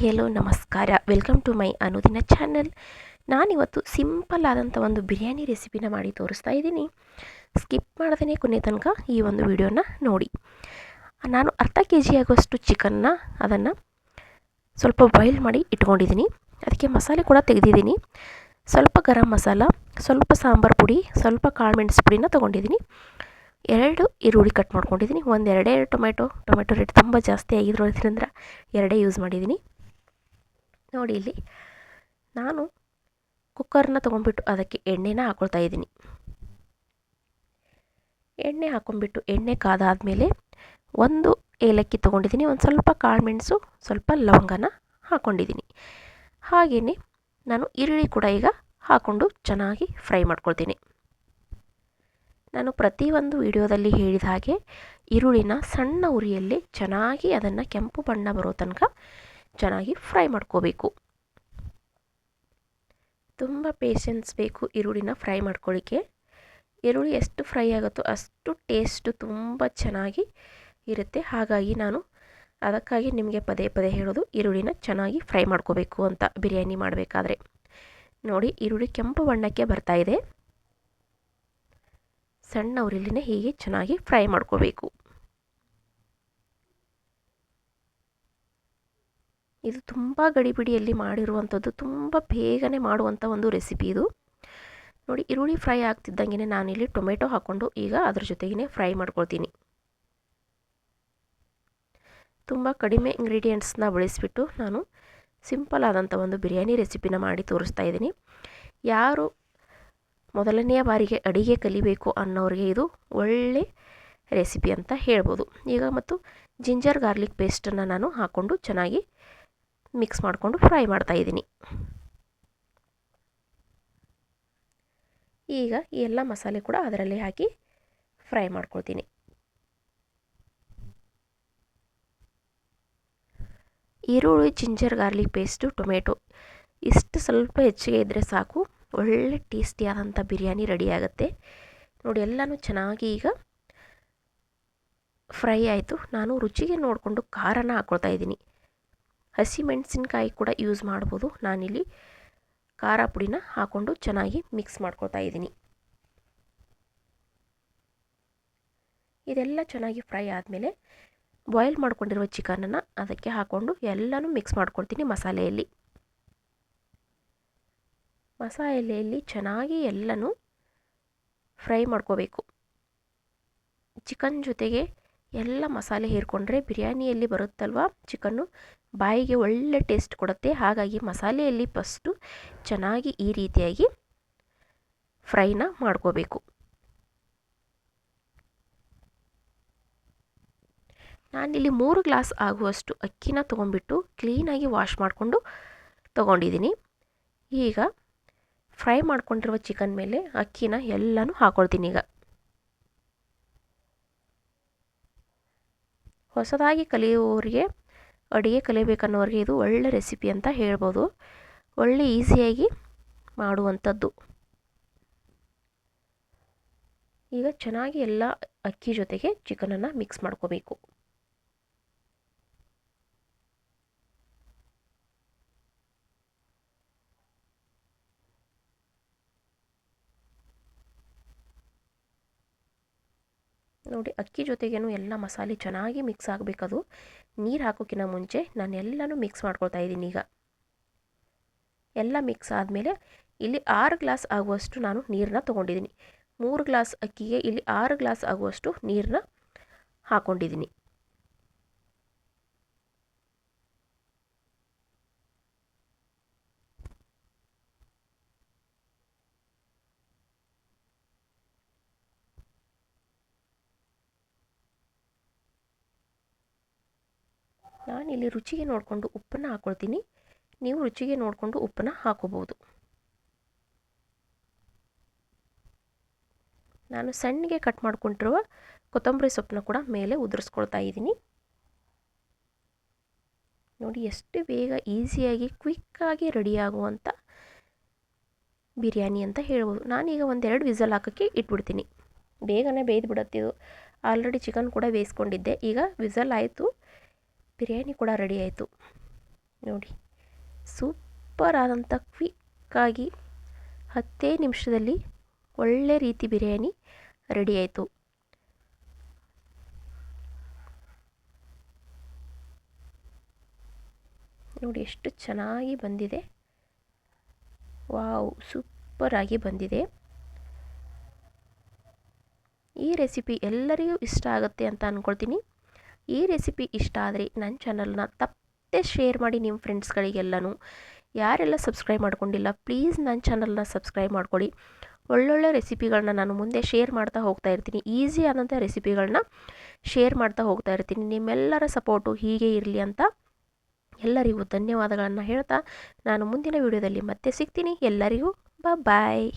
Hello, ನಮಸ್ಕಾರ. Welcome to my ಅನುದಿನ channel ನಾನಿವತ್ತು ಸಿಂಪಲ್ ಆದಂಥ ಒಂದು ಬಿರಿಯಾನಿ ರೆಸಿಪಿನ ಮಾಡಿ ತೋರಿಸ್ತಾ ಇದ್ದೀನಿ. ಸ್ಕಿಪ್ ಮಾಡ್ದೇ ಕೊನೆ ತನಕ ಈ ಒಂದು ವಿಡಿಯೋನ ನೋಡಿ. ನಾನು ಅರ್ಧ ಕೆ ಜಿ ಆಗುವಷ್ಟು ಚಿಕನ್ನ ಅದನ್ನು ಸ್ವಲ್ಪ ಬಾಯ್ಲ್ ಮಾಡಿ ಇಟ್ಕೊಂಡಿದ್ದೀನಿ. ಅದಕ್ಕೆ ಮಸಾಲೆ ಕೂಡ ತೆಗೆದಿದ್ದೀನಿ. ಸ್ವಲ್ಪ ಗರಂ ಮಸಾಲ, ಸ್ವಲ್ಪ ಸಾಂಬಾರು ಪುಡಿ, ಸ್ವಲ್ಪ ಕಾಳು ಮೆಣಸು ಪುಡಿನ ತೊಗೊಂಡಿದ್ದೀನಿ. ಎರಡು ಈರುಳ್ಳಿ ಕಟ್ ಮಾಡ್ಕೊಂಡಿದ್ದೀನಿ. ಒಂದು ಟೊಮೆಟೊ ಟೊಮೆಟೊ ರೇಟ್ ತುಂಬ ಜಾಸ್ತಿ ಆಗಿರೋದ್ರಿಂದ ಎರಡೇ ಯೂಸ್ ಮಾಡಿದ್ದೀನಿ. ನೋಡಿ ಇಲ್ಲಿ. ನಾನು ಕುಕ್ಕರ್ನ ತೊಗೊಂಡ್ಬಿಟ್ಟು ಅದಕ್ಕೆ ಎಣ್ಣೆನ ಹಾಕೊಳ್ತಾ ಇದ್ದೀನಿ. ಎಣ್ಣೆ ಹಾಕೊಂಡ್ಬಿಟ್ಟು ಎಣ್ಣೆ ಕಾದಾದಮೇಲೆ ಒಂದು ಏಲಕ್ಕಿ ತೊಗೊಂಡಿದ್ದೀನಿ, ಒಂದು ಸ್ವಲ್ಪ ಕಾಳುಮೆಣಸು ಸ್ವಲ್ಪ ಲವಂಗನ ಹಾಕ್ಕೊಂಡಿದ್ದೀನಿ ಹಾಗೆಯೇ ನಾನು ಈರುಳ್ಳಿ ಕೂಡ ಈಗ ಹಾಕ್ಕೊಂಡು ಚೆನ್ನಾಗಿ ಫ್ರೈ ಮಾಡ್ಕೊಳ್ತೀನಿ. ನಾನು ಪ್ರತಿಯೊಂದು ವಿಡಿಯೋದಲ್ಲಿ ಹೇಳಿದ ಹಾಗೆ ಈರುಳ್ಳಿನ ಸಣ್ಣ ಉರಿಯಲ್ಲಿ ಚೆನ್ನಾಗಿ ಅದನ್ನು ಕೆಂಪು ಬಣ್ಣ ಬರೋ ತನಕ ಚೆನ್ನಾಗಿ ಫ್ರೈ ಮಾಡ್ಕೋಬೇಕು. ತುಂಬ ಪೇಷನ್ಸ್ ಬೇಕು ಈರುಳ್ಳಿನ ಫ್ರೈ ಮಾಡ್ಕೊಳ್ಳಿಕ್ಕೆ ಈರುಳ್ಳಿ ಎಷ್ಟು ಫ್ರೈ ಆಗುತ್ತೋ ಅಷ್ಟು ಟೇಸ್ಟು ತುಂಬ ಚೆನ್ನಾಗಿ ಇರುತ್ತೆ. ಹಾಗಾಗಿ ನಾನು ಅದಕ್ಕಾಗಿ ನಿಮಗೆ ಪದೇ ಪದೇ ಹೇಳೋದು ಈರುಳ್ಳಿನ ಚೆನ್ನಾಗಿ ಫ್ರೈ ಮಾಡ್ಕೋಬೇಕು ಅಂತ ಬಿರಿಯಾನಿ ಮಾಡಬೇಕಾದ್ರೆ. ನೋಡಿ, ಈರುಳ್ಳಿ ಕೆಂಪು ಬಣ್ಣಕ್ಕೆ ಬರ್ತಾ ಇದೆ. ಸಣ್ಣ ಉರಿಲಿನೇ ಹೀಗೆ ಚೆನ್ನಾಗಿ ಫ್ರೈ ಮಾಡ್ಕೋಬೇಕು. ಇದು ತುಂಬ ಗಡಿಬಿಡಿಯಲ್ಲಿ ಮಾಡಿರುವಂಥದ್ದು, ತುಂಬ ಬೇಗನೆ ಮಾಡುವಂಥ ಒಂದು ರೆಸಿಪಿ ಇದು. ನೋಡಿ, ಈರುಳ್ಳಿ ಫ್ರೈ ಆಗ್ತಿದ್ದಂಗೆ ನಾನಿಲ್ಲಿ ಟೊಮೆಟೊ ಹಾಕ್ಕೊಂಡು ಈಗ ಅದ್ರ ಜೊತೆಗೇ ಫ್ರೈ ಮಾಡ್ಕೊಳ್ತೀನಿ. ತುಂಬ ಕಡಿಮೆ ಇಂಗ್ರೀಡಿಯೆಂಟ್ಸ್ನ ಬಳಸಿಬಿಟ್ಟು ನಾನು ಸಿಂಪಲ್ ಆದಂಥ ಒಂದು ಬಿರಿಯಾನಿ ರೆಸಿಪಿನ ಮಾಡಿ ತೋರಿಸ್ತಾ ಇದ್ದೀನಿ. ಯಾರು ಮೊದಲನೆಯ ಬಾರಿಗೆ ಅಡಿಗೆ ಕಲಿಬೇಕು ಅನ್ನೋರಿಗೆ ಇದು ಒಳ್ಳೆ ರೆಸಿಪಿ ಅಂತ ಹೇಳ್ಬೋದು. ಈಗ ಮತ್ತು ಜಿಂಜರ್ ಗಾರ್ಲಿಕ್ ಪೇಸ್ಟನ್ನು ನಾನು ಹಾಕ್ಕೊಂಡು ಚೆನ್ನಾಗಿ ಮಿಕ್ಸ್ ಮಾಡಿಕೊಂಡು ಫ್ರೈ ಮಾಡ್ತಾ ಇದ್ದೀನಿ. ಈಗ ಈ ಎಲ್ಲ ಮಸಾಲೆ ಕೂಡ ಅದರಲ್ಲಿ ಹಾಕಿ ಫ್ರೈ ಮಾಡ್ಕೊಳ್ತೀನಿ. ಈರುಳ್ಳಿ ಜಿಂಜರ್ ಗಾರ್ಲಿಕ್ ಪೇಸ್ಟು ಟೊಮೆಟೊ ಇಷ್ಟು ಸ್ವಲ್ಪ ಹೆಚ್ಚಿಗೆ ಇದ್ದರೆ ಸಾಕು. ಒಳ್ಳೆ ಟೇಸ್ಟಿಯಾದಂಥ ಬಿರಿಯಾನಿ ರೆಡಿ ಆಗುತ್ತೆ. ನೋಡಿ, ಎಲ್ಲನೂ ಚೆನ್ನಾಗಿ ಈಗ ಫ್ರೈ ಆಯಿತು. ನಾನು ರುಚಿಗೆ ನೋಡಿಕೊಂಡು ಖಾರನ ಹಾಕ್ಕೊಳ್ತಾ ಇದ್ದೀನಿ. ಹಸಿ ಮೆಣಸಿನ್ಕಾಯಿ ಕೂಡ ಯೂಸ್ ಮಾಡ್ಬೋದು. ನಾನಿಲ್ಲಿ ಖಾರ ಪುಡಿನ ಹಾಕ್ಕೊಂಡು ಚೆನ್ನಾಗಿ ಮಿಕ್ಸ್ ಮಾಡ್ಕೊಳ್ತಾ ಇದ್ದೀನಿ. ಇದೆಲ್ಲ ಚೆನ್ನಾಗಿ ಫ್ರೈ ಆದಮೇಲೆ ಬಾಯ್ಲ್ ಮಾಡ್ಕೊಂಡಿರುವ ಚಿಕನನ್ನು ಅದಕ್ಕೆ ಹಾಕ್ಕೊಂಡು ಎಲ್ಲನೂ ಮಿಕ್ಸ್ ಮಾಡ್ಕೊಳ್ತೀನಿ ಮಸಾಲೆಯಲ್ಲಿ. ಮಸಾಲೆಯಲ್ಲಿ ಚೆನ್ನಾಗಿ ಎಲ್ಲನೂ ಫ್ರೈ ಮಾಡ್ಕೋಬೇಕು. ಚಿಕನ್ ಜೊತೆಗೆ ಎಲ್ಲ ಮಸಾಲೆ ಹೇರ್ಕೊಂಡ್ರೆ ಬಿರಿಯಾನಿಯಲ್ಲಿ ಬರುತ್ತಲ್ವ? ಚಿಕನ್ನು ಬಾಯಿಗೆ ಒಳ್ಳೆ ಟೇಸ್ಟ್ ಕೊಡುತ್ತೆ. ಹಾಗಾಗಿ ಮಸಾಲೆಯಲ್ಲಿ ಫಸ್ಟು ಚೆನ್ನಾಗಿ ಈ ರೀತಿಯಾಗಿ ಫ್ರೈನ ಮಾಡ್ಕೋಬೇಕು. ನಾನಿಲ್ಲಿ ಮೂರು ಗ್ಲಾಸ್ ಆಗುವಷ್ಟು ಅಕ್ಕಿನ ತೊಗೊಂಡ್ಬಿಟ್ಟು ಕ್ಲೀನಾಗಿ ವಾಶ್ ಮಾಡಿಕೊಂಡು ತೊಗೊಂಡಿದ್ದೀನಿ. ಈಗ ಫ್ರೈ ಮಾಡ್ಕೊಂಡಿರುವ ಚಿಕನ್ ಮೇಲೆ ಅಕ್ಕಿನ ಎಲ್ಲನೂ ಹಾಕೊಳ್ತೀನಿ ಈಗ. ಹೊಸದಾಗಿ ಕಲಿಯುವವರಿಗೆ ಅಡುಗೆ ಕಲಿಬೇಕನ್ನೋರಿಗೆ ಇದು ಒಳ್ಳೆ ರೆಸಿಪಿ ಅಂತ ಹೇಳ್ಬೋದು. ಒಳ್ಳೆ ಈಸಿಯಾಗಿ ಮಾಡುವಂಥದ್ದು. ಈಗ ಚೆನ್ನಾಗಿ ಎಲ್ಲ ಅಕ್ಕಿ ಜೊತೆಗೆ ಚಿಕನನ್ನು ಮಿಕ್ಸ್ ಮಾಡ್ಕೋಬೇಕು. ನೋಡಿ, ಅಕ್ಕಿ ಜೊತೆಗೇನು ಎಲ್ಲ ಮಸಾಲೆ ಚೆನ್ನಾಗಿ ಮಿಕ್ಸ್ ಆಗಬೇಕದು. ನೀರು ಹಾಕೋಕ್ಕಿಂತ ಮುಂಚೆ ನಾನು ಎಲ್ಲನೂ ಮಿಕ್ಸ್ ಮಾಡ್ಕೊಳ್ತಾ ಇದ್ದೀನಿ ಈಗ. ಎಲ್ಲ ಮಿಕ್ಸ್ ಆದಮೇಲೆ ಇಲ್ಲಿ ಆರು ಗ್ಲಾಸ್ ಆಗುವಷ್ಟು ನಾನು ನೀರನ್ನ ತೊಗೊಂಡಿದ್ದೀನಿ. ಮೂರು ಗ್ಲಾಸ್ ಅಕ್ಕಿಗೆ ಇಲ್ಲಿ ಆರು ಗ್ಲಾಸ್ ಆಗುವಷ್ಟು ನೀರನ್ನ ಹಾಕ್ಕೊಂಡಿದ್ದೀನಿ ನಾನಿಲ್ಲಿ ರುಚಿಗೆ ನೋಡಿಕೊಂಡು ಉಪ್ಪನ್ನು ಹಾಕ್ಕೊಳ್ತೀನಿ ನೀವು ರುಚಿಗೆ ನೋಡಿಕೊಂಡು ಉಪ್ಪನ್ನು ಹಾಕೋಬೋದು ನಾನು ಸಣ್ಣಗೆ ಕಟ್ ಮಾಡಿಕೊಂಡಿರುವ ಕೊತ್ತಂಬರಿ ಸೊಪ್ಪನ್ನ ಕೂಡ ಮೇಲೆ ಉದುರಿಸ್ಕೊಳ್ತಾ ಇದ್ದೀನಿ. ನೋಡಿ, ಎಷ್ಟು ಬೇಗ ಈಸಿಯಾಗಿ ಕ್ವಿಕ್ಕಾಗಿ ರೆಡಿಯಾಗುವಂಥ ಬಿರಿಯಾನಿ ಅಂತ ಹೇಳ್ಬೋದು. ನಾನೀಗ ಒಂದೆರಡು ವಿಸಲ್ ಹಾಕೋಕ್ಕೆ ಇಟ್ಬಿಡ್ತೀನಿ. ಬೇಗನೆ ಬೇಯ್ದು ಬಿಡುತ್ತಿದ್ದು ಆಲ್ರೆಡಿ ಚಿಕನ್ ಕೂಡ ಬೇಯಿಸ್ಕೊಂಡಿದ್ದೆ. ಈಗ ವಿಸಲ್ ಆಯಿತು. ಬಿರಿಯಾನಿ ಕೂಡ ರೆಡಿ ಆಯಿತು. ನೋಡಿ ಸೂಪರ್ ಆದಂಥ ಕ್ವಿಕ್ಕಾಗಿ ಹತ್ತೇ ನಿಮಿಷದಲ್ಲಿ ಒಳ್ಳೆ ರೀತಿ ಬಿರಿಯಾನಿ ರೆಡಿ ಆಯಿತು. ನೋಡಿ, ಎಷ್ಟು ಚೆನ್ನಾಗಿ ಬಂದಿದೆ. ವಾವ್ ಸೂಪರಾಗಿ ಬಂದಿದೆ. ಈ ರೆಸಿಪಿ ಎಲ್ಲರಿಗೂ ಇಷ್ಟ ಆಗುತ್ತೆ ಅಂತ ಅಂದ್ಕೊಳ್ತೀನಿ ಈ ರೆಸಿಪಿ ಇಷ್ಟ ಆದರೆ ನನ್ನ ಚಾನಲ್ನ ತಪ್ಪದೆ ಶೇರ್ ಮಾಡಿ ನಿಮ್ಮ ಫ್ರೆಂಡ್ಸ್ಗಳಿಗೆಲ್ಲನೂ ಯಾರೆಲ್ಲ ಸಬ್ಸ್ಕ್ರೈಬ್ ಮಾಡ್ಕೊಂಡಿಲ್ಲ ಪ್ಲೀಸ್ ನನ್ನ ಚಾನಲ್ನ ಸಬ್ಸ್ಕ್ರೈಬ್ ಮಾಡ್ಕೊಳ್ಳಿ ಒಳ್ಳೊಳ್ಳೆ ರೆಸಿಪಿಗಳನ್ನ ನಾನು ಮುಂದೆ ಶೇರ್ ಮಾಡ್ತಾ ಹೋಗ್ತಾ ಇರ್ತೀನಿ. ಈಸಿ ಆದಂಥ ರೆಸಿಪಿಗಳನ್ನ ಶೇರ್ ಮಾಡ್ತಾ ಹೋಗ್ತಾ ಇರ್ತೀನಿ. ನಿಮ್ಮೆಲ್ಲರ ಸಪೋರ್ಟು ಹೀಗೆ ಇರಲಿ ಅಂತ ಎಲ್ಲರಿಗೂ ಧನ್ಯವಾದಗಳನ್ನು ಹೇಳ್ತಾ ನಾನು ಮುಂದಿನ ವಿಡಿಯೋದಲ್ಲಿ ಮತ್ತೆ ಸಿಗ್ತೀನಿ. ಎಲ್ಲರಿಗೂ ಬಾಯ್